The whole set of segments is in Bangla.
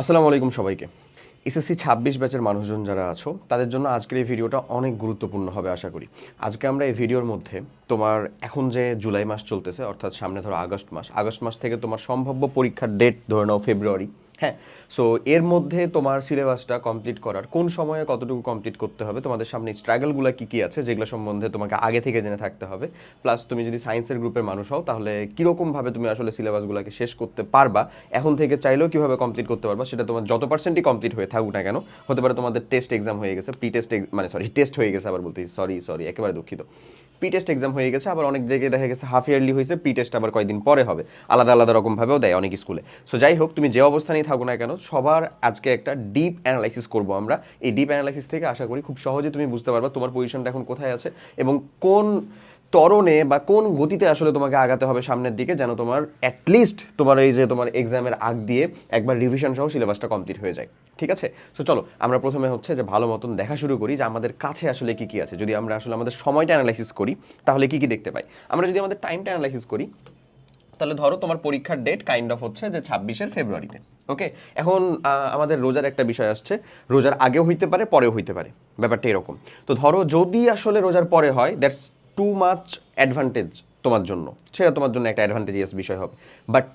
আসসালামু আলাইকুম সবাইকে। এসএসসি ছাব্বিশ ব্যাচের মানুষজন যারা আছো, তাদের জন্য আজকের এই ভিডিওটা অনেক গুরুত্বপূর্ণ হবে আশা করি। আজকে আমরা এই ভিডিওর মধ্যে তোমার এখন যে জুলাই মাস চলতেছে, অর্থাৎ সামনে ধরো আগস্ট মাস আগস্ট মাস থেকে তোমার সম্ভাব্য পরীক্ষার ডেট ধরে নাও ফেব্রুয়ারি। হ্যাঁ সো এর মধ্যে তোমার সিলেবাসটা কমপ্লিট করার কোন সময়ে কতটুকু কমপ্লিট করতে হবে, তোমাদের সামনে স্ট্রাগলগুলো কী কী আছে, যেগুলো সম্বন্ধে তোমাকে আগে থেকে জেনে থাকতে হবে প্লাস তুমি যদি সায়েন্সের গ্রুপের মানুষ হও, তাহলে কীরকমভাবে তুমি আসলে সিলেবাসগুলোকে শেষ করতে পারবা, এখন থেকে চাইলেও কীভাবে কমপ্লিট করতে পারবা, সেটা তোমার যত পার্সেন্টই কমপ্লিট হয়ে থাকুক না কেন, হতে পারে তোমাদের টেস্ট এক্সাম হয়ে গেছে প্রি টেস্ট মানে সরি টেস্ট হয়ে গেছে আবার বলতে সরি সরি একেবারে দুঃখিত। প্রি টেস্ট এক্সাম হয়ে গেছে, আবার অনেক জায়গায় দেখা গেছে হাফ ইয়ারলি হয়েছে প্রি টেস্ট আবার কয়েকদিন পরে হবে, আলাদা আলাদা রকমভাবেও দেয় অনেক স্কুলে সো যাই হোক, তুমি যে অবস্থানেই থাকো না কেন, সবার আজকে একটা ডিপ অ্যানালাইসিস করব আমরা। এই ডিপ অ্যানালাইসিস থেকে আশা করি খুব সহজে তুমি বুঝতে পারবা তোমার পজিশনটা এখন কোথায় আছে এবং কোন তরণে বা কোন গতিতে আসলে তোমাকে আগাতে হবে সামনের দিকে যেন তোমার অ্যাটলিস্ট তোমার এই যে তোমার এক্সামের আগ দিয়ে একবার রিভিশন সহ সিলেবাসটা কমপ্লিট হয়ে যায়, ঠিক আছে? সো চলো, আমরা প্রথমে হচ্ছে যে ভালো মতন দেখা শুরু করি যে আমাদের কাছে আসলে কি কি আছে। যদি আমরা আসলে আমাদের সময়টা অ্যানালাইসিস করি, তাহলে কি কি দেখতে পাই? আমরা যদি আমাদের টাইমটা অ্যানালাইসিস করি তাহলে ধরো তোমার পরীক্ষার ডেট কাইন্ড অফ হচ্ছে যে ছাব্বিশের ফেব্রুয়ারিতে ওকে এখন আমাদের রোজার একটা বিষয় আসছে। রোজার আগেও হইতে পারে, পরেও হইতে পারে। ব্যাপারটা এরকম। তো ধরো যদি আসলে রোজার পরে হয় দ্যাটস টু মাচ অ্যাডভান্টেজ তোমার জন্য। সেটা তোমার জন্য একটা অ্যাডভান্টেজিয়াস বিষয় হবে। বাট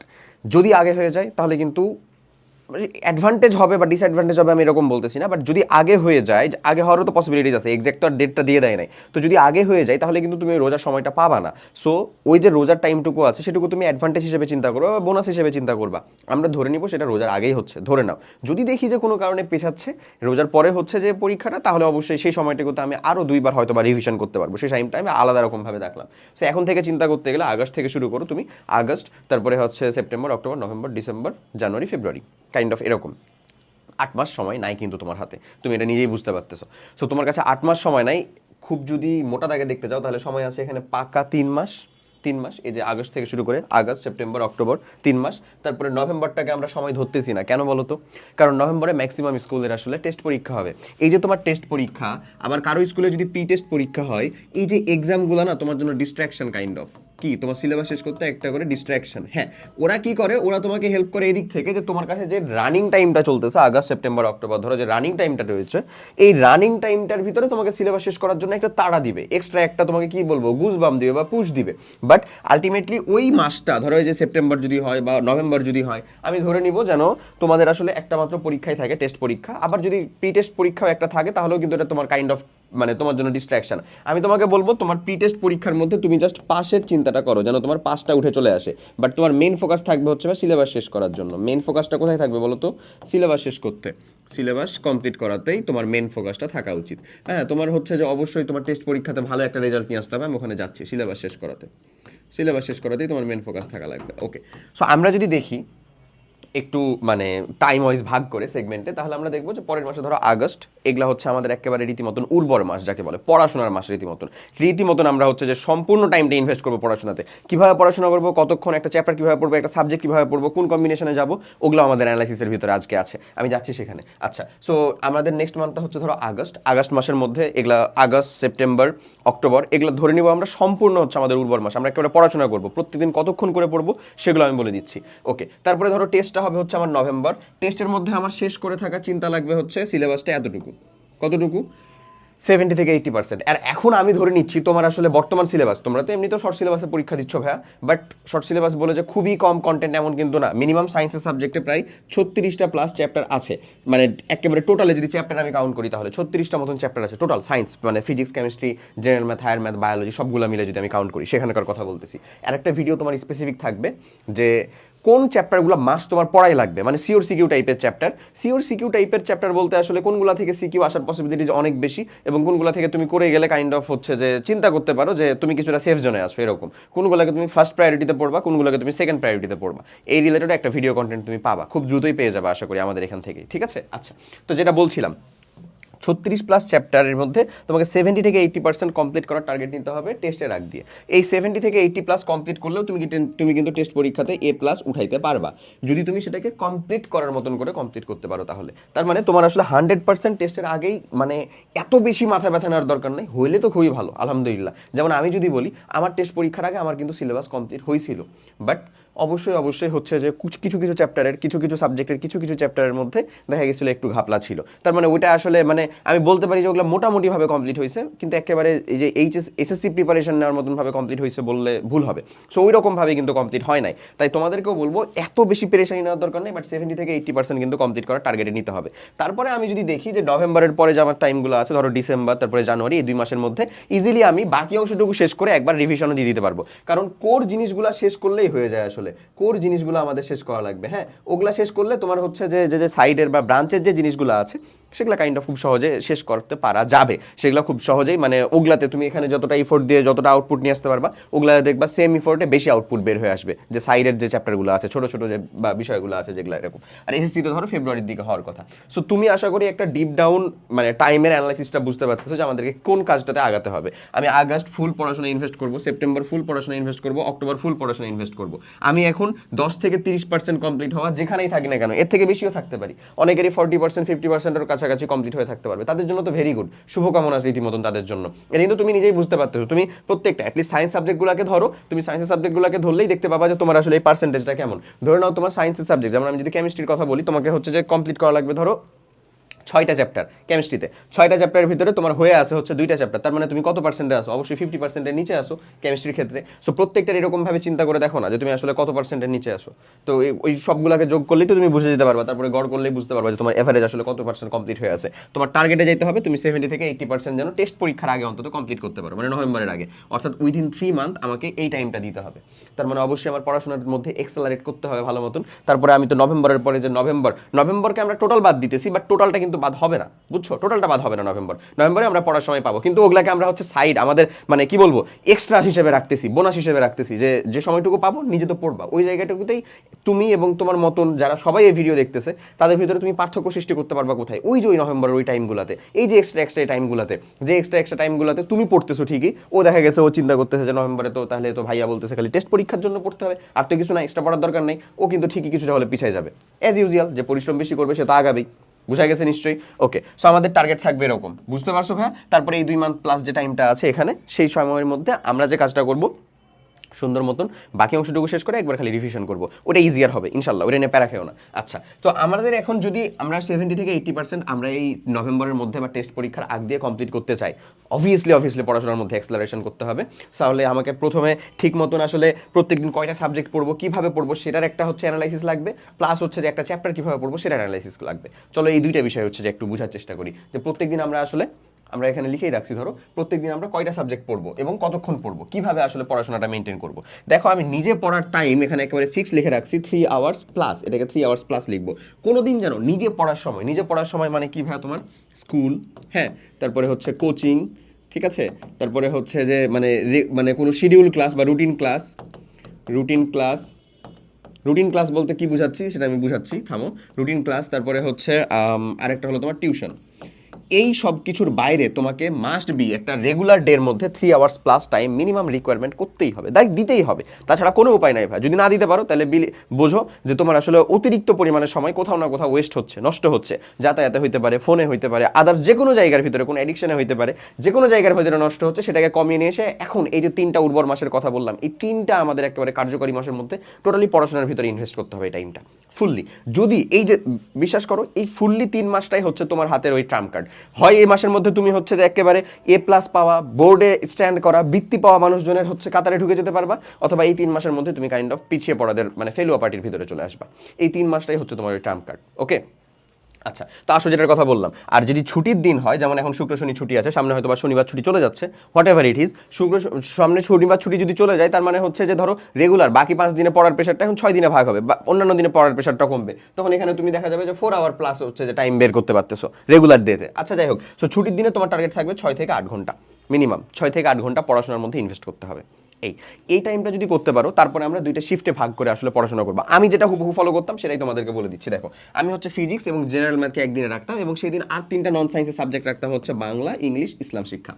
যদি আগে হয়ে যায়, তাহলে কিন্তু অ্যাডভান্টেজ হবে বা ডিসঅ্যাডভান্টেজ হবে আমি এরকম বলতেছি না বাট যদি আগে হয়ে যায় আগে হওয়ারও তো পসিবিলিটিস আছে এক্সাক্ট তো আর ডেটটা দিয়ে দেয় নাই। তো যদি আগে হয়ে যায়, তাহলে কিন্তু তুমি রোজার সময়টা পাবা না। সো ওই যে রোজার টাইমটুকু আছে, সেটুকু তুমি অ্যাডভান্টেজ হিসেবে চিন্তা করো বা বোনাস হিসেবে চিন্তা করবা। আমরা ধরে নিব সেটা রোজার আগেই হচ্ছে, ধরে নাও। যদি দেখি যে কোনো কারণে পেছাচ্ছে, রোজার পরে হচ্ছে যে পরীক্ষাটা, তাহলে অবশ্যই সেই সময়টুকুতে আমি আরও দুইবার হয়তো বা রিভিশন করতে পারব। সেই টাইমটা আমি আলাদা রকমভাবে দেখলাম। সো এখন থেকে চিন্তা করতে গেলে আগস্ট থেকে শুরু করো তুমি। আগস্ট, তারপরে হচ্ছে September October November December January February kind of এরকম। আট মাস সময় নাই কিন্তু তোমার হাতে। তুমি এটা নিজেই বুঝতে পারতেছো। সো তোমার কাছে আট মাস সময় নাই। খুব যদি মোটা দাগে দেখতে চাও, তাহলে সময় আছে এখানে পাকা তিন মাস। তিন মাস, এই যে আগস্ট থেকে শুরু করে আগস্ট, সেপ্টেম্বর, অক্টোবর, তিন মাস। তারপরে নভেম্বরটাকে আমরা সময় ধরতেছি না। কেন বলো তো? কারণ নভেম্বরে ম্যাক্সিমাম স্কুলের আসলে টেস্ট পরীক্ষা হবে। এই যে তোমার টেস্ট পরীক্ষা, আবার কারও স্কুলে যদি প্রি টেস্ট পরীক্ষা হয়, এই যে এক্সামগুলো না তোমার জন্য ডিস্ট্রাকশন কাইন্ড অফ কি? তোমার সিলেবাস শেষ করতে একটা করে ডিস্ট্রাকশন হ্যাঁ ওরা কি করে? ওরা তোমাকে হেল্প করে এদিক থেকে যে তোমার কাছে যে রানিং টাইমটা চলতেছে, আগস্ট সেপ্টেম্বর অক্টোবর ধরো যে রানিং টাইমটা রয়েছে, এই রানিং টাইমটার ভিতরে তোমাকে সিলেবাস শেষ করার জন্য একটা তাড়া দিবে। এক্সট্রা একটা তোমাকে কি বলব? গুজ বাম দিবে বা পুশ দিবে। বাট আলটিমেটলি ওই মাসটা, ধরো যে সেপ্টেম্বর যদি হয় বা নভেম্বর যদি হয়, আমি ধরে নিব যেন তোমাদের আসলে একটা মাত্র পরীক্ষায় থাকে টেস্ট পরীক্ষা। আবার যদি প্রি টেস্ট পরীক্ষাও একটা থাকে, তাহলেও কিন্তু এটা তোমার কাইন্ড অফ মানে তোমার জন্য ডিস্ট্রাকশন আমি তোমাকে বলব, তোমার প্রি টেস্ট পরীক্ষার মধ্যে তুমি জাস্ট পাশের চিন্তাটা করো, যেন তোমার পাসটা উঠে চলে আসে। বাট তোমার মেন ফোকাস থাকবে হচ্ছে বা সিলেবাস শেষ করার জন্য। মেন ফোকাসটা কোথায় থাকবে বলো তো সিলেবাস শেষ করতে। সিলেবাস কমপ্লিট করাতেই তোমার মেন ফোকাসটা থাকা উচিত। হ্যাঁ তোমার হচ্ছে যে অবশ্যই তোমার টেস্ট পরীক্ষাতে ভালো একটা রেজাল্ট নিয়ে আসতে হবে, আমি ওখানে যাচ্ছি। সিলেবাস শেষ করাতে। সিলেবাস শেষ করাতেই তোমার মেন ফোকাস থাকা লাগবে। ওকে সো আমরা যদি দেখি একটু মানে টাইম ওয়াইজ ভাগ করে সেগমেন্টে তাহলে আমরা দেখব যে পরের মাসে ধরো আগস্ট, এগুলা হচ্ছে আমাদের একেবারে রীতিমতন উর্বর মাস যাকে বলে, পড়াশোনার মাস রীতিমতন। রীতিমতন আমরা হচ্ছে যে সম্পূর্ণ টাইমটা ইনভেস্ট করব পড়াশোনাতে। কীভাবে পড়াশোনা করব, কতক্ষণ, একটা চ্যাপ্টার কীভাবে পড়ব, একটা সাবজেক্ট কীভাবে পড়ব, কোন কম্বিনেশনে যাব, ওগুলো আমাদের অ্যানালাইসিসের ভিতরে আজকে আছে। আমি যাচ্ছি সেখানে। আচ্ছা সো আমাদের নেক্সট মান্থটা হচ্ছে ধরো আগস্ট। আগস্ট মাসের মধ্যে এগুলা আগস্ট, সেপ্টেম্বর, অক্টোবর, এগুলো ধরে নিব আমরা সম্পূর্ণ হচ্ছে আমাদের উর্বর মাস। আমরা একেবারে পড়াশোনা করব। প্রতিদিন কতক্ষণ করে পড়ব, সেগুলো আমি বলে দিচ্ছি। ওকে তারপরে ধরো টেস্টটা হবে হচ্ছে আমার নভেম্বর। টেস্টের মধ্যে আমার শেষ করে থাকা চিন্তা লাগবে হচ্ছে সিলেবাসটা এতটুকু। কতটুকু? সেভেন্টি থেকে এইটি পার্সেন্ট আর এখন আমি ধরে নিচ্ছি, তোমার আসলে বর্তমান সিলেবাস, তোমরা তো এমনি তো শর্ট সিলেবাসে পরীক্ষা দিচ্ছ ভাইয়া বাট শর্ট সিলেবাস বলে যে খুবই কম কন্টেন্ট এমন কিন্তু না। মিনিমাম সায়েন্সের সাবজেক্টে প্রায় ছত্রিশটা প্লাস চ্যাপ্টার আছে। মানে একেবারে টোটালে যদি চ্যাপ্টার আমি কাউন্ট করি তাহলে ছত্রিশটা মতন চ্যাপ্টার আছে। টোটাল সায়েন্স মানে physics chemistry general math higher math biology সবগুলো মিলে যদি আমি কাউন্ট করি, সেখানকার কথা বলতেছি। আর একটা ভিডিও তোমার স্পেসিফিক থাকবে যে কোন চ্যাপ্টারগুলো মাস তোমার পড়াই লাগবে? মানে সিওর সিকিউ টাইপের চ্যাপ্টার সিওর সিকিউ টাইপের চ্যাপ্টার বলতে আসলে কোনগুলা থেকে সিকিউ আসার পসিবিলিটিজ অনেক বেশি এবং কোনগুলা থেকে তুমি করে গেলে কাইন্ড অফ হচ্ছে যে চিন্তা করতে পারো যে তুমি কিছুটা সেফ জোনে আসো এরকম। কোনগুলোকে তুমি ফার্স্ট প্রায়োরিটিতে পড়বা, কোনগুলোকে তুমি সেকেন্ড প্রায়োরিটিতে পড়বা। এই রিলেটেড একটা ভিডিও কন্টেন্ট তুমি পাবা। খুব দ্রুতই পেয়ে যাবে আশা করি আমাদের এখান থেকে ঠিক আছে? আচ্ছা। তো যেটা বলছিলাম ছত্রিশ প্লাস চ্যাপ্টারের মধ্যে তোমাকে সেভেন্টি থেকে এইটি পার্সেন্ট কমপ্লিট করার টার্গেট নিতে হবে টেস্টের আগ দিয়ে। এই সেভেন্টি থেকে এইটি প্লাস কমপ্লিট করলেও তুমি তুমি কিন্তু টেস্ট পরীক্ষাতে এ প্লাস উঠাইতে পারবা। যদি তুমি সেটাকে কমপ্লিট করার মতন করে কমপ্লিট করতে পারো তাহলে। তার মানে তোমার আসলে হান্ড্রেড পার্সেন্ট টেস্টের আগেই মানে এত বেশি মাথা ব্যথা নেওয়ার দরকার নেই, হইলে তো খুবই ভালো, আলহামদুলিল্লাহ। যেমন আমি যদি বলি, আমার টেস্ট পরীক্ষার আগে আমার কিন্তু সিলেবাস কমপ্লিট হয়েছিল বাট অবশ্যই অবশ্যই হচ্ছে যে কিছু কিছু চ্যাপ্টারের কিছু কিছু সাবজেক্টের কিছু কিছু চ্যাপ্টারের মধ্যে দেখা গেছিল একটু ঘাপলা ছিল। তার মানে ওইটা আসলে মানে আমি বলতে পারি যে ওগুলো মোটামুটিভাবে কমপ্লিট হয়েছে, কিন্তু একেবারে এই যে এইচএস এসএসসি প্রিপারেশন নেওয়ার মতনভাবে কমপ্লিট হয়েছে বললে ভুল হবে। সো ওই রকমভাবে কিন্তু কমপ্লিট হয় নাই। তাই তোমাদেরকেও বলব, এত বেশি পেরেশানি নেওয়ার দরকার নেই বাট সেভেন্টি থেকে এইট্টি পার্সেন্ট কিন্তু কমপ্লিট করার টার্গেটে নিতে হবে। তারপরে আমি যদি দেখি যে নভেম্বরের পরে যে আমার টাইমগুলো আছে, ধরো ডিসেম্বর তারপরে জানুয়ারি এই দুই মাসের মধ্যে ইজিলি আমি বাকি অংশটুকু শেষ করে একবার রিভিশনও দিয়ে দিতে পারব। কারণ কোর জিনিসগুলো শেষ করলেই হয়ে যায় আসলে। কোর জিনিসগুলো আমাদের শেষ করা লাগবে। হ্যাঁ ওগুলা শেষ করলে তোমার হচ্ছে যে যে সাইডের বা ব্রাঞ্চের যে জিনিসগুলো আছে সেগুলো কাইন্ড অফ খুব সহজে শেষ করতে পারা যাবে। সেগুলো খুব সহজেই মানে ওগুলাতে তুমি এখানে যতটা ইফোর্ট দিয়ে যতটা আউটপুট নিয়ে আসতে পারবা ওগুলা দেখবা সেম ইফোর্টে বেশি আউটপুট বের হয়ে আসবে। যে সাইডের যে চ্যাপ্টারগুলো আছে, ছোট ছোট যে বা বিষয়গুলো আছে যেগুলো এরকম। আর এসএসসি তো ধরো ফেব্রুয়ারির দিকে হওয়ার কথা। সো তুমি আশা করি একটা ডিপ ডাউন মানে টাইমের অ্যানালাইসিসটা বুঝতে পারতেছো যে আমাদেরকে কোন কাজটাতে আগাতে হবে। আমি আগস্ট ফুল পড়াশোনা ইনভেস্ট করব সেপ্টেম্বর ফুল পড়াশোনা ইনভেস্ট করব অক্টোবর ফুল পড়াশোনা ইনভেস্ট করব। আমি এখন দশ থেকে তিরিশ পার্সেন্ট কমপ্লিট হওয়া যেখানেই থাকি না কেন, এর থেকে বেশিও থাকতে পারি। অনেকেরই ফর্টি পার্সেন্ট ফিফটি পার্সেন্টের কাছাকাছি কমপ্লিট হয়ে থাকতে পারবে। তাদের জন্য তো ভেরি গুড শুভকামনা রীতিমতন তাদের জন্য। এটা কিন্তু তুমি নিজেই বুঝতে পারতেছো। তুমি প্রত্যেকটা অ্যাটলিস্ট সায়েন্স সাবজেক্টগুলোকে ধরো, তুমি সায়েন্সের সাবজেক্টগুলোকে ধরলেই দেখতে পাবা যে তোমার আসলে এই পার্সেন্টেজটা কেমন। ধরে নাও তোমার সায়েন্সের সাবজেক্ট যেমন আমি যদি কেমিস্ট্রির কথা বলি, তোমাকে হচ্ছে যে কমপ্লিট করা লাগবে ধরো ছয়টা চ্যাপ্টার কেমিস্ট্রিতে ছয়টা চ্যাপ্টারের ভিতরে তোমার হয়ে আসে হচ্ছে দুইটা চ্যাপ্টার তার মানে তুমি কত পার্সেন্টে আসো অবশ্যই ফিফটি পার্সেন্টের নিচে আসো কেমিস্ট্রির ক্ষেত্রে। সো প্রত্যেকটার এরকমভাবে চিন্তা করে দেখো না যে তুমি আসলে কত পার্সেন্টের নিচে আসো তো ওই সবগুলোকে যোগ করলেই তো তুমি বুঝে যেতে পারবা। তারপরে গড় করলেই বুঝতে পারবা যে তোমার এভারেজ আসলে কত পার্সেন্ট কমপ্লিট হয়ে আছে। তোমার টার্গেটে যেতে হবে, তুমি সেভেন্টি থেকে এইটি পার্সেন্ট যেন টেস্ট পরীক্ষার আগে অন্তত কমপ্লিট করতে পারো মানে নভেম্বরের আগে। অর্থাৎ উইদিন থ্রি মান্থ আমাকে এই টাইমটা দিতে হবে। তার মানে অবশ্যই আমার পড়াশোনার মধ্যে এক্সেলারেট করতে হবে ভালো মতন। তারপরে আমি তো নভেম্বরের পরে যে নভেম্বর, নভেম্বরকে আমরা টোটাল বাদ দিতেছি বাট টোটালটা কিন্তু বাদ হবে না, বুঝছ? টোটালটা বাদ হবে না নভেম্বর নভেম্বরে আমরা পড়ার সময় পাবো। কিন্তু ওগুলাকে আমরা হচ্ছে সাইড আমাদের মানে কি বলব এক্সট্রা হিসেবে রাখতেছি বোনাস হিসেবে রাখতেছি, যে যে সময়টুকু পাবো, নিজে তো পড়বা। ওই জায়গাটুকুতেই তুমি এবং তোমার মতন যারা সবাই এই ভিডিও দেখতেছে, তাদের ভিতরে তুমি পার্থক্য সৃষ্টি করতে পারবা কোথায়? ওই যে ওই নভেম্বরের ওই টাইমগুলোতে এই যে এক্সট্রা এক্সট্রা টাইমগুলোতে যে এক্সট্রা এক্সট্রা টাইমগুলোতে তুমি পড়তেছো ঠিকই, ও দেখা গেছে, ও চিন্তা করতেছে যে নভেম্বরে তো তাহলে তো ভাইয়া বলতেছে খালি টেস্ট পরীক্ষার জন্য পড়তে হবে, আর তো কিছু না এক্সট্রা পড়ার দরকার নেই, ও কিন্তু ঠিকই কিছুটা হলে পিছিয়ে যাবে। অ্যাজ ইউজুয়াল যে পরিশ্রম বেশি করবে, সে তো আগাবেই। বুঝা গেছে নিশ্চয়ই? ওকে সো আমাদের টার্গেট থাকবে এরকম। বুঝতে পারছ ভাইয়া? তারপরে এই দুই মান্থ প্লাস যে টাইমটা আছে এখানে, সেই সময়ের মধ্যে আমরা যে কাজটা করব সুন্দর মতন। বাকি অংশটুকু শেষ করে একবার খালি রিভিশন করব। ওটা ইজিয়ার হবে, ইনশাল্লাহ, ওটা নিয়ে প্যারা খেও না। আচ্ছা তো আমাদের এখন যদি আমরা সেভেন্টি থেকে এইটি পার্সেন্ট আমরা এই নভেম্বরের মধ্যে বা টেস্ট পরীক্ষার আগ দিয়ে কমপ্লিট করতে চাই অবভিয়াসলি অবভিয়াসলি পড়াশোনার মধ্যে এক্সেলারেশন করতে হবে। তাহলে আমাকে প্রথমে ঠিক মতন আসলে প্রত্যেকদিন কয়টা সাবজেক্ট পড়ব, কীভাবে পড়ব সেটার একটা হচ্ছে অ্যানালাইসিস লাগবে প্লাস হচ্ছে যে একটা চ্যাপ্টার কীভাবে পড়ব সেটার অ্যানালাইসিস লাগবে। চলো এই দুইটা বিষয় হচ্ছে যে একটু বোঝার চেষ্টা করি, যে প্রত্যেকদিন আমরা আসলে আমরা এখানে লিখেই রাখছি, ধরো, প্রত্যেকদিন আমরা কয়টা সাবজেক্ট পড়ব এবং কতক্ষণ পড়ব? কীভাবে আসলে পড়াশোনাটা মেনটেন করব? দেখো, আমি নিজে পড়ার টাইম এখানে একেবারে ফিক্স লিখে রাখছি থ্রি আওয়ার্স প্লাস এটাকে থ্রি আওয়ার্স প্লাস লিখব। কোনো দিন জানো নিজে পড়ার সময়, নিজে পড়ার সময় মানে কি ভাই তোমার? স্কুল হ্যাঁ তারপরে হচ্ছে কোচিং ঠিক আছে? তারপরে হচ্ছে যে মানে মানে কোনো শিডিউল ক্লাস বা routine class routine class routine class বলতে কি বুঝাচ্ছি? সেটা আমি বুঝাচ্ছি, থামো। রুটিন ক্লাস তারপরে হচ্ছে আরেকটা হলো তোমার টিউশন এই সব কিছুর বাইরে তোমাকে মাস্ট বি একটা রেগুলার ডের মধ্যে three hours plus time minimum requirement করতেই হবে। দেখ দিতেই হবে। তাছাড়া কোনো উপায় নাই ভাই। যদি না দিতে পারো, তাহলে বিলি বোঝো যে তোমার আসলে অতিরিক্ত পরিমাণে সময় কোথাও না কোথাও ওয়েস্ট হচ্ছে, নষ্ট হচ্ছে। যাতায়াতে হইতে পারে ফোনে হইতে পারে আদার্স যে কোনো জায়গার ভিতরে, কোনো অ্যাডিকশনে হইতে পারে যে কোনো জায়গার ভিতরে নষ্ট হচ্ছে, সেটাকে কমিয়ে নিয়ে এসে এখন এই যে তিনটা উর্বর মাসের কথা বললাম, এই তিনটা আমাদের একেবারে কার্যকরী মাসের মধ্যে টোটালি পড়াশোনার ভিতরে ইনভেস্ট করতে হবে এই টাইমটা ফুললি যদি এই যে বিশ্বাস করো, এই ফুললি তিন মাসটাই হচ্ছে তোমার হাতের ওই ট্রাম্প কার্ড হয় এই মাসের মধ্যে তুমি হচ্ছে যে একেবারে এ প্লাস পাওয়া বোর্ডে স্ট্যান্ড করা, বৃত্তি পাওয়া মানুষজনের হচ্ছে কাতারে ঢুকে যেতে পারবা, অথবা এই তিন মাসের মধ্যে তুমি কাইন্ড অফ পিছিয়ে পড়াদের মানে ফেলুয়া পার্টির ভিতরে চলে আসবা। এই তিন মাসটাই হচ্ছে তোমার ওই ট্রাম্প কার্ড ওকে আচ্ছা তো আসো যেটার কথা বললাম। আর যদি ছুটির দিন হয়, যেমন এখন শুক্র, শনি ছুটি আছে, সামনে হয়তো বা শনিবার ছুটি চলে যাচ্ছে হোয়াট এভার ইট ইজ শুক্র সামনে শনিবার ছুটি যদি চলে যায়, তার মানে হচ্ছে যে ধরো রেগুলার বাকি পাঁচ দিনে পড়ার প্রেশারটা এখন ছয় দিনে ভাগ হবে, বা অন্যান্য দিনে পড়ার প্রেশারটা কমবে। তখন এখানে তুমি দেখা যাবে যে ফোর আওয়ার প্লাস হচ্ছে যে টাইম বের করতে পারতেছো রেগুলার ডেতে আচ্ছা যাই হোক সো ছুটির দিনে তোমার টার্গেট থাকবে ছয় থেকে আট ঘণ্টা মিনিমাম ছয় থেকে আট ঘণ্টা পড়াশোনার মধ্যে ইনভেস্ট করতে হবে। এই এই টাইমটা যদি করতে পারো, তারপরে আমরা দুইটা শিফটে ভাগ করে আসলে পড়াশোনা করব। আমি যেটা হুবহু ফলো করতাম, সেটাই তোমাদেরকে বলে দিচ্ছি। দেখো, আমি হচ্ছে ফিজিক্স এবং জেনারেল ম্যাথকে একদিনে রাখতাম এবং সেই দিন আর তিনটা নন সায়েন্সের সাবজেক্ট রাখতাম হচ্ছে বাংলা ইংলিশ ইসলাম শিক্ষা।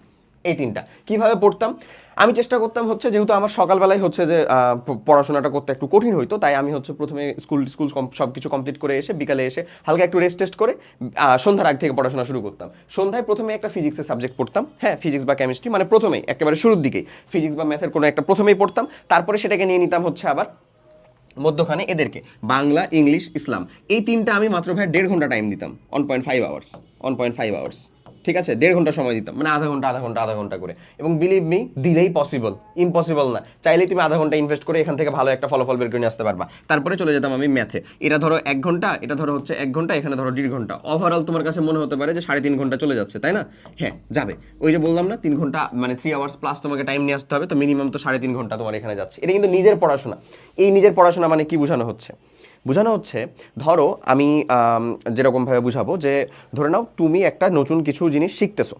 এই তিনটা। কীভাবে পড়তাম? আমি চেষ্টা করতাম হচ্ছে যেহেতু আমার সকালবেলায় হচ্ছে যে পড়াশোনাটা করতে একটু কঠিন হইতো, তাই আমি হচ্ছে প্রথমে স্কুল স্কুল সব কিছু কমপ্লিট করে এসে বিকালে এসে হালকা একটু রেস্ট টেস্ট করে সন্ধ্যার আগ থেকে পড়াশোনা শুরু করতাম। সন্ধ্যায় প্রথমে একটা ফিজিক্সের সাবজেক্ট পড়তাম হ্যাঁ ফিজিক্স বা কেমিস্ট্রি মানে প্রথমেই, একেবারে শুরুর দিকেই। ফিজিক্স বা ম্যাথের কোনো একটা প্রথমেই পড়তাম, তারপরে সেটাকে নিয়ে নিতাম হচ্ছে আবার মধ্যখানে এদেরকে, বাংলা, ইংলিশ, ইসলাম। এই তিনটা আমি মাত্র ভাই দেড় ঘণ্টা টাইম দিতাম one point five hours one point five hours ঠিক আছে? দেড় ঘণ্টা সময় দিতাম। মানে আধা ঘণ্টা আধা ঘণ্টা আধা ঘণ্টা করে। এবং বিলিভ মি দিলেই পসিবল ইম্পসিবল না। চাইলেই তুমি আধা ঘণ্টা ইনভেস্ট করে এখান থেকে ভালো একটা ফলাফল বের করে নিয়ে আসতে পারবা। তারপরে চলে যেতাম আমি ম্যাথে এটা ধরো এক ঘণ্টা, এটা ধরো হচ্ছে এক ঘণ্টা, এখানে ধরো দেড় ঘণ্টা। ওভারঅল তোমার কাছে মনে হতে পারে যে সাড়ে তিন ঘণ্টা চলে যাচ্ছে, তাই না? হ্যাঁ যাবে। ওই যে বললাম না, তিন ঘণ্টা মানে থ্রি আওয়ার্স প্লাস তোমাকে টাইম নিয়ে আসতে হবে। তো মিনিমাম তো সাড়ে তিন ঘণ্টা তোমার এখানে যাচ্ছে। এটা কিন্তু নিজের পড়াশোনা। এই নিজের পড়াশোনা মানে কি বোঝানো হচ্ছে? বোঝানো হচ্ছে, ধরো আমি যেরকমভাবে বুঝাবো যে, ধরে নাও তুমি একটা নতুন কিছু জিনিস শিখতেছো।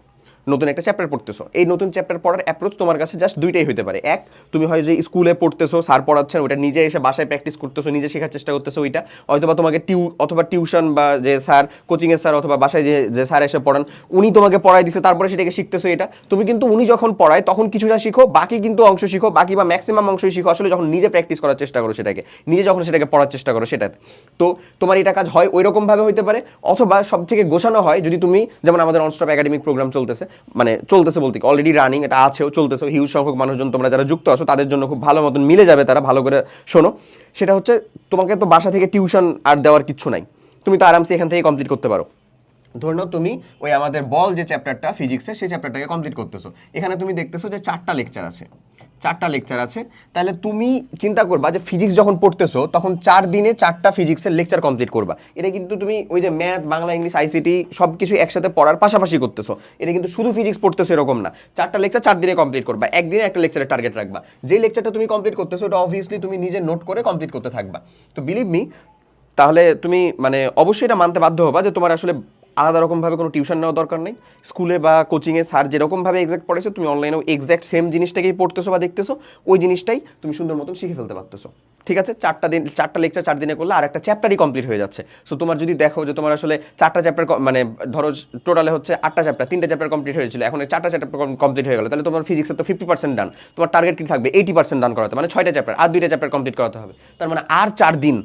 নতুন একটা চ্যাপ্টার পড়তেছো। এই নতুন চ্যাপ্টার পড়ার অ্যাপ্রোচ তোমার কাছে জাস্ট দুইটাই হতে পারে। এক, তুমি হয় যে স্কুলে পড়তেছো স্যার পড়াচ্ছেন ওটা নিজে এসে বাসায় প্র্যাকটিস করতেছো, নিজে শেখার চেষ্টা করতেছো, ওইটা। অথবা তোমাকে টিউ অথবা টিউশন বা যে স্যার কোচিংয়ের স্যার অথবা বাসায় যে যে স্যার এসে পড়ান, উনি তোমাকে পড়াই দিছে, তারপরে সেটাকে শিখতেছো এটা। তুমি কিন্তু উনি যখন পড়ায়, তখন কিছুটা শিখো, বাকি কিন্তু অংশ শিখো, বাকি বা ম্যাক্সিমাম অংশই শিখো। আসলে যখন নিজে প্র্যাকটিস করার চেষ্টা করো সেটাকে, নিজে যখন সেটাকে পড়ার চেষ্টা করো সেটাতে। তো তোমার এটা কাজ হয় ওই রকমভাবে হইতে পারে, অথবা সব থেকে গোছানো হয় যদি তুমি, যেমন আমাদের অনস্টপ একাডেমিক প্রোগ্রাম চলতেছে মানে চলতেছে বলতে অলরেডি রানিং এটা আছেও, চলতেছে। হিউজ সংখ্যক মানুষজন তোমরা যারা যুক্ত আছো, তাদের জন্য খুব ভালো মতন মিলে যাবে তারা, ভালো করে শোনো। সেটা হচ্ছে, তোমাকে তো বাসা থেকে টিউশন আর দেওয়ার কিচ্ছু নাই। তুমি তো আরামসে এখান থেকে কমপ্লিট করতে পারো। ধরে তুমি ওই আমাদের বল যে চ্যাপ্টারটা ফিজিক্সের সেই চ্যাপ্টারটাকে কমপ্লিট করতেছো। এখানে তুমি দেখতেছো যে চারটা লেকচার আছে। চারটা লেকচার আছে। তাহলে তুমি চিন্তা করবা যে ফিজিক্স যখন পড়তেছো, তখন চার দিনে চারটা ফিজিক্সের লেকচার কমপ্লিট করবা। এটা কিন্তু তুমি ওই যে ম্যাথ বাংলা, ইংলিশ আইসিটি সব কিছু একসাথে পড়ার পাশাপাশি করতেছো। এটা কিন্তু শুধু ফিজিক্স পড়তেছো এরকম না। চারটা লেকচার চার দিনে কমপ্লিট করবা। একদিনে একটা লেকচারের টার্গেট রাখবা। যে লেকচারটা তুমি কমপ্লিট করতেছো, ওটা অবভিয়াসলি তুমি নিজে নোট করে কমপ্লিট করতে থাকবা। তো বিলিভ মি তাহলে তুমি মানে অবশ্যই এটা মানতে বাধ্য হবা যে তোমার আসলে আলাদা রকমভাবে কোনো টিউশন নেওয়ার দরকার নেই। স্কুলে বা কোচিংয়ে স্যার যেরকমভাবে এক্সাক্ট পড়েছে তুমি অনলাইনেও এক্সাক্ট সেম জিনিসটাকেই পড়তেছো বা দেখতেছো, ওই জিনিসটাই তুমি সুন্দর মতন শিখে ফেলতে পারতেছো। ঠিক আছে? চারটা দিন, চারটা লেকচার চার দিনে করলে আর একটা চ্যাপ্টারই কমপ্লিট হয়ে যাচ্ছে। সো তোমার যদি দেখো যে তোমার আসলে চারটা চ্যাপ্টার মানে ধরো টোটালে হচ্ছে আটটা চ্যাপ্টার তিনটা চ্যাপ্টার কমপ্লিট হয়েছিল এখন চারটা চ্যাপ্টার কমপ্লিট হয়ে গেল, তাহলে তোমার ফিজিক্সের তো ফিফটি পার্সেন্ট ডান তোমার টার্গেট কি থাকবে? এইটি পার্সেন্ট ডান করাতে মানে ছয়টা চ্যাপ্টার আর দুইটা চ্যাপ্টার কমপ্লিট করাতে হবে। তার মানে আর চার দিন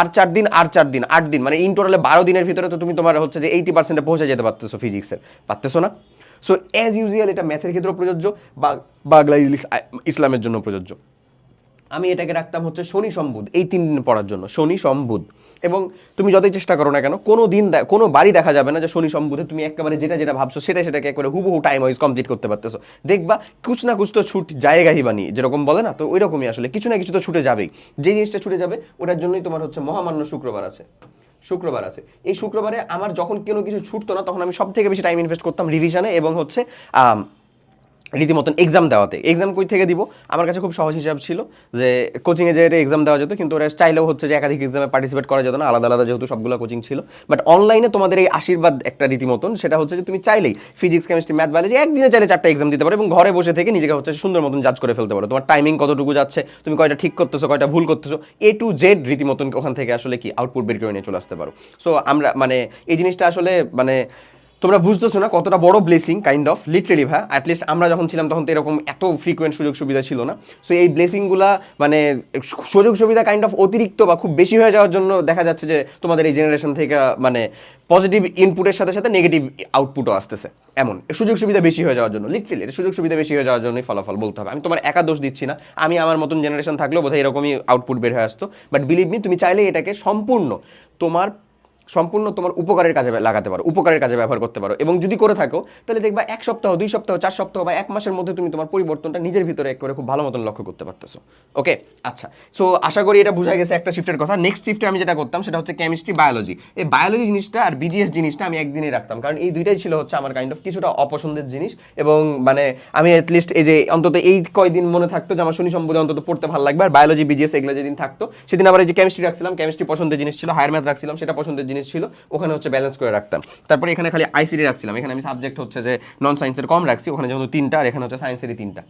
আর চার দিন, আর চার দিন, আট দিন মানে ইন টোটালে বারো দিনের ভিতরে তো তুমি তোমার হচ্ছে যে এইটি পার্সেন্টে পৌঁছে যেতে পারতেছো ফিজিক্সের পারতেছো না? সো অ্যাজ ইউজুয়াল এটা ম্যাথের ক্ষেত্রেও প্রযোজ্য বা বাংলা ইসলামের জন্য প্রযোজ্য। আমি এটাকে রাখতাম হচ্ছে শনি সম্বুধ, এই তিন দিন পড়ার জন্য, শনি সম্বুধ। এবং তুমি যতই চেষ্টা করো না কেন, কোনো দিন কোনো বাড়ি দেখা যাবে না যে শনি সম্বুধে তুমি একেবারে যেটা যেটা ভাবছ, সেটা সেটাকে একবারে হুবহু টাইম ওয়াইজ কমপ্লিট করতে পারতেছো। দেখবা কুছ না কুছ তো ছুট জায়গাহি বানিয়ে যেরকম বলে না, তো ওই রকমই আসলে, কিছু না কিছু তো ছুটে যাবেই। যে জিনিসটা ছুটে যাবে, ওটার জন্যই তোমার হচ্ছে মহামান্য শুক্রবার আছে। শুক্রবার আছে। এই শুক্রবারে আমার যখন কোনো কিছু ছুটতো না, তখন আমি সব থেকে বেশি টাইম ইনভেস্ট করতাম রিভিশনে এবং হচ্ছে রীতিমতন এক্সাম দেওয়াতে। এক্সাম কই থেকে দিব? আমার কাছে খুব সহজ হিসাব ছিল যে কোচিংয়ে যে এক্সাম দেওয়া যেত, কিন্তু ওরা চাইলেও হচ্ছে যে একাধিক এক্সামে পার্টিসিপেট করা যেত না, আলাদা আলাদা যেহেতু সবগুলো কোচিং ছিল। বাট অনলাইনে তোমাদের এই আশীর্বাদ একটা রীতিমতন, সেটা হচ্ছে যে তুমি চাইলেই ফিজিক্স কেমিস্ট্রি ম্যাথ বায়োলজি একদিনে চাইলে চারটা এক্সাম দিতে পারো এবং ঘরে বসে থেকে নিজেকে হচ্ছে সুন্দর মতন জাজ করে ফেলতে পারো। তোমার টাইমিং কতটুকু যাচ্ছে, তুমি কয়টা ঠিক করতেছো, কয়টা ভুল করতেছো এ টু জেড রীতিমতন ওখান থেকে আসলে কি আউটপুট বের করে নিয়ে চলে আসতে পারো। সো আমরা মানে এই জিনিসটা আসলে মানে তোমরা বুঝতেছো না কতটা বড় ব্লেসিং কাইন্ড অফ লিটারেলি ভাই। অ্যাটলিস্ট আমরা যখন ছিলাম তখন তো এরকম এত ফ্রিকোয়েন্ট সুযোগ সুবিধা ছিল না। সো এই ব্লেসিংগুলা মানে সুযোগ সুবিধা কাইন্ড অফ অতিরিক্ত বা খুব বেশি হয়ে যাওয়ার জন্য দেখা যাচ্ছে যে তোমাদের এই জেনারেশন থেকে মানে পজিটিভ ইনপুটের সাথে সাথে নেগেটিভ আউটপুটও আসতেছে। এমন। সুযোগ সুবিধা বেশি হয়ে যাওয়ার জন্য। লিটারেলি সুযোগ সুবিধা বেশি হয়ে যাওয়ার জন্যই ফলাফল বলতে হবে। আমি তোমার একা দোষ দিচ্ছি না। আমি আমার মতন জেনারেশন থাকলেও বোধহয় এরকমই আউটপুট বের হয়ে আসতো। বাট বিলিভ মি তুমি চাইলে এটাকে সম্পূর্ণ তোমার সম্পূর্ণ তোমার উপকারের কাজে লাগাতে পারো, উপকারের কাজে ব্যবহার করতে পারো। এবং যদি করে থাকো, তাহলে দেখবা এক সপ্তাহ, দুই সপ্তাহ, চার সপ্তাহ বা এক মাসের মধ্যে তুমি তোমার পরিবর্তনটা নিজের ভিতরে একেবারে খুব ভালো মতন লক্ষ্য করতে পারতেছো। ওকে? আচ্ছা। সো আশা করি এটা বোঝা গেছে একটা শিফটের কথা। নেক্সট শিফটে আমি যেটা করতাম, সেটা হচ্ছে কেমিস্ট্রি বায়োলজি এই বায়োলজি জিনিসটা আর বিজিএস জিনিসটা আমি একদিনই রাখতাম। কারণ এই দুইটাই ছিল হচ্ছে আমার কাইন্ড অফ কিছুটা অপছন্দের জিনিস। এবং মানে আমি অ্যাটলিস্ট এই যে অন্তত এই কয়দিন মনে থাকতো যে আমার শনি সম্বন্ধে অন্তত পড়তে ভালো লাগবে। আর বায়োলজি বিজিএস এগুলো যেদিন থাকতো, সেদিন আবার এই যে কেমিস্ট্রি রাখছিলাম। কেমিস্ট্রি পছন্দের জিনিস ছিল হায়ার ম্যাথ রাখছিলাম, সেটা পছন্দের জিনিস ছিল, ওখানে হচ্ছে ব্যালেন্স করে রাখতাম। তারপরে এখানে খালি আইসিডি রাখছিলাম। এখানে আমি সাবজেক্ট হচ্ছে যে নন সায়েন্সের কম রাখছি, ওখানে যেহেতু তিনটা, আর এখানে হচ্ছে সায়েন্সেরই তিনটা।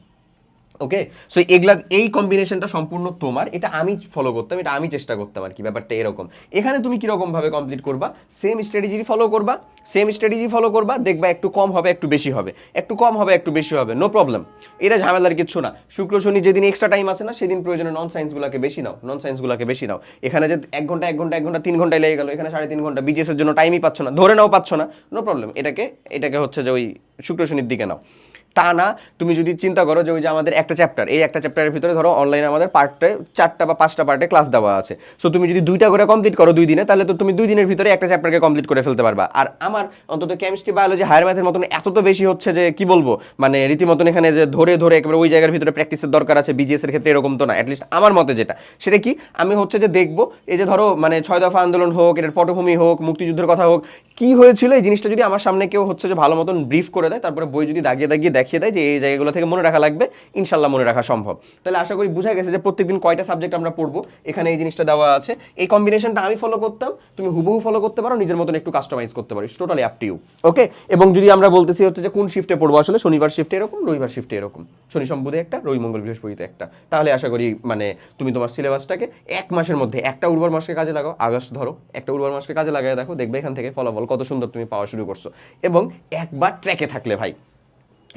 ওকে সো এগুলা, এই কম্বিনেশনটা সম্পূর্ণ তোমার। এটা আমি ফলো করতাম, এটা আমি চেষ্টা করতাম আর কি, ব্যাপারটা এরকম। এখানে তুমি কীরকম ভাবে কমপ্লিট করবা? সেম স্ট্র্যাটেজি ফলো করবা সেম স্ট্র্যাটেজি ফলো করবা, দেখবা একটু কম হবে, একটু বেশি হবে। একটু কম হবে, একটু বেশি হবে নো প্রবলেম এটা ঝামেলার কিছু না। শুক্র, শনি যেদিন এক্সট্রা টাইম আছে না, সেদিন প্রয়োজনে নন সায়েন্সগুলোকে বেশি নাও নন সায়েন্সগুলোকে বেশি নাও। এখানে যে এক ঘণ্টা এক ঘণ্টা এক ঘণ্টা, তিন ঘন্টায় লেগে গেল, এখানে সাড়ে তিন ঘণ্টা বিজিএস এর জন্য টাইমই পাচ্ছ না, ধরে নাও পাচ্ছ না নো প্রবলেম এটাকে এটাকে হচ্ছে যে ওই শুক্র, শনির দিকে নাও। তা না, তুমি যদি চিন্তা করো যে ওই যে আমাদের একটা চ্যাপ্টার এই একটা চ্যাপ্টারের ভিতরে ধরো অনলাইনে আমাদের পার্টে চারটা বা পাঁচটা পার্টে ক্লাস দেওয়া আছে। সো তুমি যদি দুইটা করে কমপ্লিট করো দুই দিনে, তাহলে তো তুমি দুই দিনের ভিতরে একটা চ্যাপ্টারকে কমপ্লিট করে ফেলতে পারবা। আর আমার অন্তত কেমিস্ট্রি বায়োলজি হায়ার ম্যাথের মতন এত তো বেশি হচ্ছে যে কি বলব? মানে রীতিমতন এখানে যে ধরে ধরে একেবারে ওই জায়গার ভিতরে প্র্যাকটিসের দরকার আছে বিজিএস এর ক্ষেত্রে এরকম তো না অ্যাটলিস্ট আমার মতে যেটা। সেটা কি? আমি হচ্ছে যে দেখব, এই যে ধরো মানে ছয় দফা আন্দোলন হোক, এটার পটভূমি হোক, মুক্তিযুদ্ধের কথা হোক, কি হয়েছিল এই জিনিসটা যদি আমার সামনে কেউ হচ্ছে যে ভালো মতন ব্রিফ করে দেয়, তারপরে বই যদি দাগিয়ে দাগিয়ে দেখিয়ে দেয় যে এই জায়গাগুলো থেকে মনে রাখা লাগবে ইনশাল্লাহ মনে রাখা সম্ভব। তাহলে আশা করি বোঝা গেছে যে প্রত্যেকদিন কয়টা সাবজেক্ট আমরা পড়ব, এখানে এই জিনিসটা দেওয়া আছে। এই কম্বিনেশনটা আমি ফলো করতাম, তুমি হুবহু ফলো করতে পারো, নিজের মতন একটু কাস্টমাইজ করতে পারো totally up to you okay এবং যদি আমরা বলতেছি হচ্ছে যে কোন শিফটে পড়ব আসলে, শনিবার শিফটে এরকম, রবিবার শিফটে এরকম। শনি সম্বুধে একটা, রবি মঙ্গল বৃহস্পতিতে একটা। তাহলে আশা করি মানে তুমি তোমার সিলেবাসটাকে এক মাসের মধ্যে, একটা উর্বর মাসকে কাজে লাগাও, আগস্ট ধরো, একটা উর্বর মাসকে কাজে লাগাই দেখো, দেখবে এখান থেকে ফলাফল কত সুন্দর তুমি পাওয়া শুরু করছ। এবং একবার ট্র্যাকে থাকলে ভাই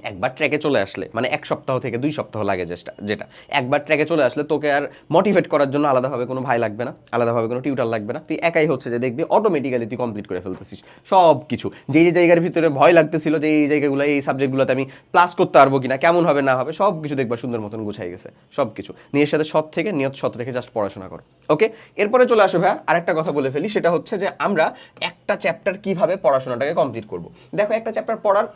একবার ট্র্যাকে চলে আসলে মানে এক সপ্তাহ থেকে দুই সপ্তাহ লাগে যেটা যেটা। একবার ট্র্যাকে চলে আসলে তোকে আর মোটিভেট করার জন্য আলাদাভাবে কোনো ভাই লাগবে না, আলাদাভাবে কোনো টিউটার লাগবে না। তুই একাই হচ্ছে যে দেখবি অটোমেটিক্যালি তুই কমপ্লিট করে ফেলতেছিস সব কিছু যে যে জায়গার ভিতরে ভয় লাগতেছিল যে এই জায়গাগুলো, এই সাবজেক্টগুলোতে আমি প্লাস করতে পারব কিনা, কেমন হবে না হবে সব কিছু দেখবা সুন্দর মতন গুছাই গেছে সব কিছু নিজের সাথে সৎ থেকে, নিয়ত সৎ রেখে জাস্ট পড়াশোনা করো, ওকে? এরপরে চলে আসো ভাইয়া, আরেকটা কথা বলে ফেলি, সেটা হচ্ছে যে আমরা একটা চ্যাপ্টার কীভাবে পড়াশোনাটাকে কমপ্লিট করব। দেখো একটা চ্যাপ্টার পড়ার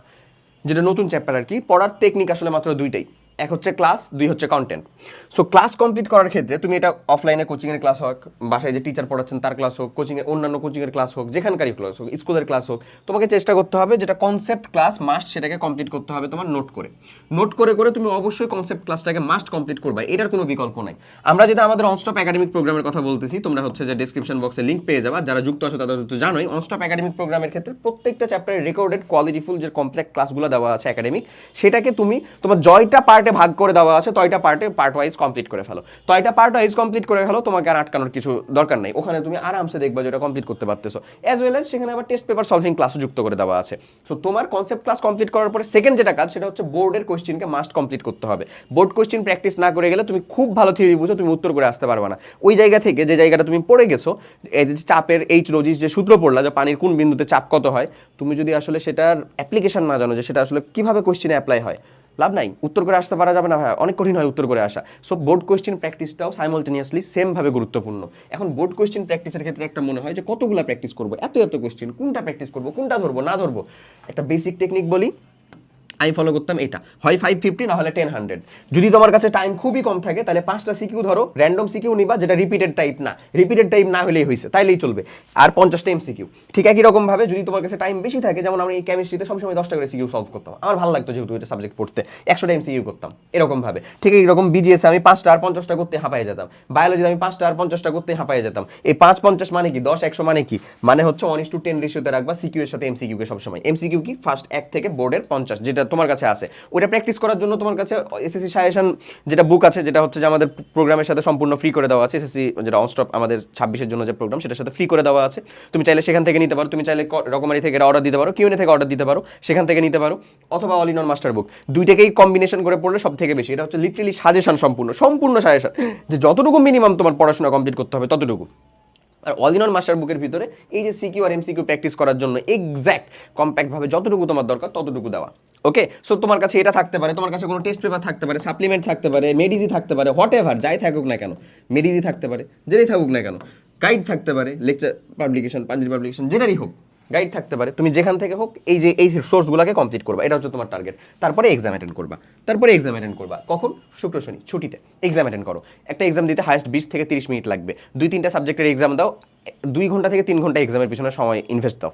যেটা নতুন চ্যাপ্টার আর কি পড়ার টেকনিক আসলে মাত্র দুইটাই। এক হচ্ছে ক্লাস দুই হচ্ছে কন্টেন্ট সো ক্লাস কমপ্লিট করার ক্ষেত্রে তুমি এটা অফলাইনে কোচিংয়ের ক্লাস হোক, বাসায় যে টিচার পড়াচ্ছেন তার ক্লাস হোক কোচিংয়ে অন্যান্য কোচিংয়ের ক্লাস হোক, যেখানকারই ক্লাস হোক স্কুলের ক্লাস হোক, তোমাকে চেষ্টা করতে হবে যেটা কনসেপ্ট ক্লাস মাস্ট সেটাকে কমপ্লিট করতে হবে তোমার নোট করে। নোট করে করে তুমি অবশ্যই কনসেপ্ট ক্লাসটাকে মাস্ট কমপ্লিট করবে, এটার কোনো বিকল্প নাই। আমরা যেটা আমাদের অনস্টপ একাডেমিক প্রোগ্রামের কথা বলতেছি, তোমরা হচ্ছে যে ডিসক্রিপশন বক্সে লিঙ্ক পেয়ে যাবা, যারা যুক্ত আছো তাদের তো জানোই অনস্টপ একাডেমিক প্রোগ্রামের ক্ষেত্রে প্রত্যেকটা চ্যাপ্টারে রেকর্ডেড কোয়ালিটিফুল যে কমপ্লেক্স ক্লাসগুলো দেওয়া আছে একাডেমিক সেটাকে তুমি তোমার জয়টা পার্টে ভাগ করে দেওয়া আছে তয়টা পার্টে পার্ট ওয়াইজ কমপ্লিট করে ফেলো। তয়টা পার্ট ওয়াইজ কমপ্লিট করে ফেলো, তোমাকে আর আটকানোর কিছু দরকার নেই। ওখানে তুমি আরামসে দেখবা যেটা কমপ্লিট করতে পারতেছো। অ্যাজ ওয়েল এজ সেখানে আবার টেস্ট পেপার সলভিং ক্লাসও যুক্ত করে দেওয়া আছে। সো তোমার কনসেপ্ট ক্লাস কমপ্লিট করার পরে সেকেন্ড যেটা কাজ, সেটা হচ্ছে বোর্ডের কোশ্চেনকে মাস্ট কমপ্লিট করতে হবে। বোর্ড কোশ্চেন প্র্যাকটিস না করে গেলে তুমি খুব ভালো থিওরি বুঝো তুমি উত্তর করে আসতে পারবে না। ওই জায়গা থেকে যে জায়গাটা তুমি পড়ে গেছো, এই যে চাপের এইচ রোজিস যে সূত্র পড়লা, যে পানির কোন বিন্দুতে চাপ কত হয়, তুমি যদি আসলে সেটার অ্যাপ্লিকেশন না জানো যে সেটা আসলে কীভাবে কোশ্চেনে অ্যাপ্লাই হয় লাভ নাই, উত্তর করে আসতে পারা যাবে না ভাই অনেক কঠিন হয় উত্তর করে আসা। সো বোর্ড কোয়েশ্চেন প্র্যাকটিসটাও সাইমলটেনিয়াসলি সেমভাবে গুরুত্বপূর্ণ। এখন বোর্ড কোয়েশ্চেন প্র্যাকটিসের ক্ষেত্রে একটা মনে হয় যে কতগুলো প্র্যাকটিস করব? এত এত কোয়েশ্চেন কোনটা প্র্যাকটিস করব, কোনটা ধরবো, না ধরবো? একটা বেসিক টেকনিক বলি। আমি ফলো করতাম এটা। হয় ফাইভ ফিফটি না হলে টেন হান্ড্রেড যদি তোমার কাছে টাইম খুবই কম থাকে, তাহলে পাঁচটা সিকিউ ধরো র্যান্ডম সিকিউ নিবা, যেটা রিপিটেড টাইপ না। রিপিটেড টাইপ না হলেই হয়েছে, তাইলেই চলবে। আর পঞ্চাশটা এম সিকিউ ঠিক একই রকম ভাবে যদি তোমার কাছে টাইম বেশি থাকে, যেমন আমরা এই কেমিস্ট্রিতে সবসময় দশটা করে সিকিউ সলভ করতাম। আমার ভালো লাগতো যেহেতু এটা সাবজেক্ট পড়তে। একশোটা এম সিকিউ করতাম, এরকম ভাবে। ঠিক এইরকম বিজিএস আমি পাঁচটা আর পঞ্চাশটা করতে হাঁপাই যেতাম। বায়োলজিতে আমি পাঁচটা আর পঞ্চাশটা করতে হাঁপাই যেতাম। এই পাঁচ পঞ্চাশ মানে কি? দশ, একশো মানে কি? মানে হচ্ছে ওয়ান ইস টু টেন রেশিওতে রাখবা সিকিউ এর সাথে এম সিকিউকে সবসময়। এম সিকিউ কি? ফার্স্ট এক থেকে বোর্ডের পঞ্চাশ, যেটা তোমার কাছে আছে। ওটা প্র্যাকটিস করার জন্য তোমার কাছে এসএসসি সাজেশন যেটা বুক আছে, যেটা হচ্ছে যে আমাদের প্রোগ্রামের সাথে সম্পূর্ণ ফ্রি করে দেওয়া আছে। এসএসসি যেটা অনস্টপ আমাদের ছাব্বিশের জন্য যে প্রোগ্রাম সেটার সাথে ফ্রি করে দেওয়া আছে। তুমি চাইলে সেখান থেকে নিতে পারো। তুমি চাইলে রকমারি থেকে অর্ডার দিতে পারো। কিউনে থেকে অর্ডার দিতে পারো। সেখান থেকে নিতে পারো। অথবা all in one master book দুইটাকেই combination করে পড়লে সব থেকে বেশি। এটা হচ্ছে লিটারেলি সাজেশন সম্পূর্ণ সম্পূর্ণ সাজেশন যে যতটুকু মিনিমাম তোমার পড়াশোনা কমপ্লিট করতে হবে, ততটুকু। আর অল ইন অন মাস্টার বুকের ভিতরে এই যে সিকিউ আর এমসিকিউ প্র্যাকটিস করার জন্য এক্স্যাক্ট কম্প্যাক্টভাবে যতটুকু তোমার দরকার, ততটুকু দেওয়া। ওকে সো তোমার কাছে এটা থাকতে পারে, তোমার কাছে কোনো টেস্ট পেপার থাকতে পারে সাপ্লিমেন্ট থাকতে পারে মেডিজি থাকতে পারে হোয়াট এভার যাই থাকুক না কেন মেডিজি থাকতে পারে, যেটাই থাকুক না কেন গাইড থাকতে পারে লেকচার পাবলিকেশন পাঞ্জাবি পাবলিকেশন যেটারই হোক গাইড থাকতে পারে, তুমি যেখান থেকে হোক, এই যে, এই সোর্সগুলোকে কমপ্লিট করবা, এটা হচ্ছে তোমার টার্গেট তারপরে এক্সাম অ্যাটেন্ড করবা, তারপরে এক্সাম অ্যাটেন্ড করবা, কখন? শুক্র শনি, ছুটিতে এক্সাম অ্যাটেন্ড করো, একটা এক্সাম দিতে হায়েস্ট বিশ থেকে তিরিশ মিনিট লাগবে, দুই তিনটা সাবজেক্টের এক্সাম দাও, দুই ঘণ্টা থেকে তিন ঘণ্টা এক্সামের পিছনে সময় ইনভেস্ট দাও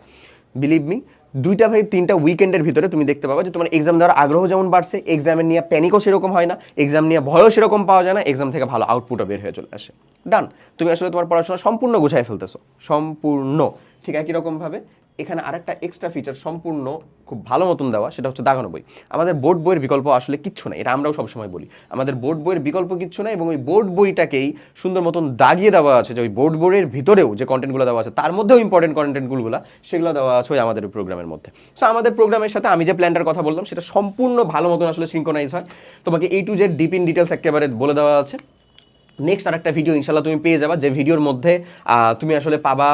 বিলিভ মি দুইটা ভাই তিনটা উইকেন্ডের ভিতরে তুমি দেখতে পাবা যে তোমার এক্সাম দেওয়ার আগ্রহ যেমন বাড়ছে এক্সামের নিয়ে প্যানিকও সেরকম হয় না এক্সাম নিয়ে ভয়ও সেরকম পাওয়া যায় না এক্সাম থেকে ভালো আউটপুটও বের হয়ে চলে আসে। ডান তুমি আসলে তোমার পড়াশোনা সম্পূর্ণ গুছায় ফেলতেছো। সম্পূর্ণ। ঠিক একই রকমভাবে এখানে আরেকটা এক্সট্রা ফিচার সম্পূর্ণ খুব ভালো মতন দেওয়া, সেটা হচ্ছে দাগানো বই। আমাদের বোর্ড বইয়ের বিকল্প আসলে কিচ্ছু নেই, এটা আমরাও সবসময় বলি। আমাদের বোর্ড বইয়ের বিকল্প কিচ্ছু নেই এবং ওই বোর্ড বইটাকেই সুন্দর মতন দাগিয়ে দেওয়া আছে যে ওই বোর্ড বইয়ের ভিতরেও যে কন্টেন্টগুলো দেওয়া আছে, তার মধ্যেও ইম্পর্টেন্ট কন্টেন্টগুলো সেগুলো দেওয়া আছে ওই আমাদের প্রোগ্রামের মধ্যে। সো আমাদের প্রোগ্রামের সাথে আমি যে প্ল্যানটার কথা বললাম, সেটা সম্পূর্ণ ভালো মতন আসলে সিঙ্কোনাইজ হয়। তোমাকে এই to Z deep in details একেবারে বলে দেওয়া আছে। নেক্সট আরেকটা ভিডিও ইনশাল্লাহ তুমি পেয়ে যাবা, যে ভিডিওর মধ্যে তুমি আসলে পাবা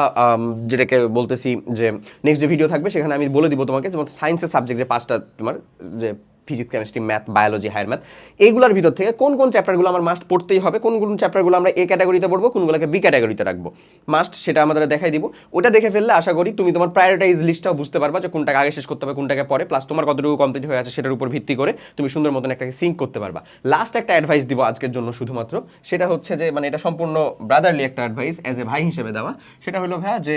যেটাকে বলতেছি যে নেক্সট যে ভিডিও থাকবে, সেখানে আমি বলে দিব তোমাকে যেমন সায়েন্সের সাবজেক্ট যে পাঁচটা তোমার যে physics chemistry math biology higher math এইগুলোর ভিতর থেকে কোন কোন চ্যাপ্টারগুলো আমার মাস্ট পড়তেই হবে, কোন কোন চ্যাপ্টারগুলো আমরা এ ক্যাটাগরিতে পড়ব, কোনগুলোকে বি ক্যাটাগরিতে রাখব। মাস্ট সেটা আমাদের দেখাই দিব। ওটা দেখে ফেললে আশা করি তুমি তোমার প্রায়োরিটাইজ লিস্টটাও বুঝতে পারবা যে কোনটাকে আগে শেষ করতে হবে, কোনটাকে পরে প্লাস তোমার কতটুকু কমপ্লিট হয়ে আছে সেটার উপর ভিত্তি করে তুমি সুন্দর মতন একটাকে সিঙ্ক করতে পারবা। লাস্ট একটা অ্যাডভাইস দিব আজকের জন্য শুধুমাত্র, সেটা হচ্ছে যে মানে এটা সম্পূর্ণ ব্রাদারলি একটা অ্যাডভাইস অ্যাজ এ ভাই হিসেবে দেওয়া। সেটা হলো ভাইয়া যে,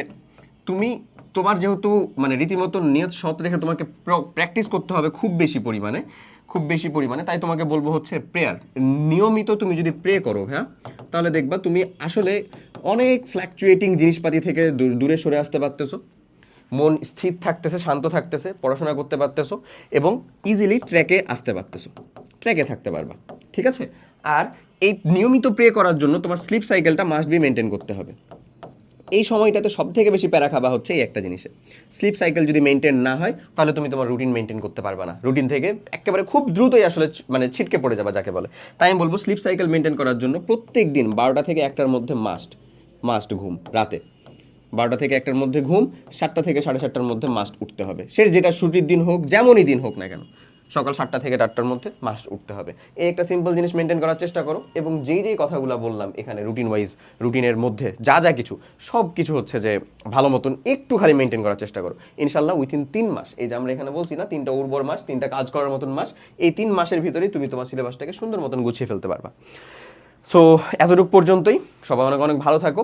তুমি তোমার যেহেতু মানে রীতিমতো নিয়ত সৎ রেখে তোমাকে প্র্যাকটিস করতে হবে খুব বেশি পরিমাণে, খুব বেশি পরিমাণে, তাই তোমাকে বলব হচ্ছে প্রেয়ার নিয়মিত তুমি যদি প্রে করো হ্যাঁ তাহলে দেখবা তুমি আসলে অনেক ফ্ল্যাকচুয়েটিং জিনিসপাতি থেকে দূরে সরে আসতে পারতেছো। মন স্থির থাকতেছে, শান্ত থাকতেছে, পড়াশোনা করতে পারতেছো এবং ইজিলি ট্র্যাকে আসতে পারতেছো। ট্র্যাকে থাকতে পারবা, ঠিক আছে? আর এই নিয়মিত প্রে করার জন্য তোমার স্লিপ সাইকেলটা মাস্ট বি মেনটেন করতে হবে। এই সময়টাতে সব থেকে বেশি প্যারা খাওয়া হচ্ছে এই একটা জিনিসে। স্লিপ সাইকেল যদি মেনটেন না হয়, তাহলে তুমি তোমার রুটিন মেনটেন করতে পারবে না। রুটিন থেকে একেবারে খুব দ্রুতই আসলে মানে ছিটকে পড়ে যাবে যাকে বলে। তাই আমি বলব স্লিপ সাইকেল মেনটেন করার জন্য প্রত্যেক দিন বারোটা থেকে একটার মধ্যে মাস্ট মাস্ট ঘুম, রাতে। বারোটা থেকে একটার মধ্যে ঘুম, সাতটা থেকে সাড়ে সাতটার মধ্যে মাস্ট উঠতে হবে। সে যেটা ছুটির দিন হোক, যেমনই দিন হোক না কেন। সকাল সাতটা থেকে আটটার মধ্যে মাস্ট উঠতে হবে। এই একটা সিম্পল জিনিস মেনটেন করার চেষ্টা করো এবং যেই যেই কথাগুলো বললাম এখানে রুটিন ওয়াইজ রুটিনের মধ্যে যা যা কিছু, সব কিছু হচ্ছে যে ভালো মতন একটু খালি মেনটেন করার চেষ্টা করো। ইনশাল্লাহ উইথিন তিন মাস, এই যে আমরা এখানে বলছি না, তিনটা উর্বর মাস, তিনটা কাজ করার মতন মাস, এই তিন মাসের ভিতরেই তুমি তোমার সিলেবাসটাকে সুন্দর মতন গুছিয়ে ফেলতে পারবা। সো এতটুকু পর্যন্তই। সবাই অনেক অনেক ভালো থাকো।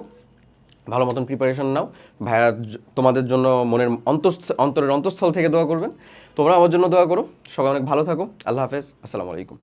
ভালো মতন প্রিপারেশন নাও। ভাইয়া তোমাদের জন্য মনের অন্তঃস্থ অন্তরের অন্তঃস্থল থেকে দোয়া করবেন। তোমরা আমার জন্য দোয়া করো। সবাই অনেক ভালো থাকো। আল্লাহ হাফেজ। আসসালামু আলাইকুম।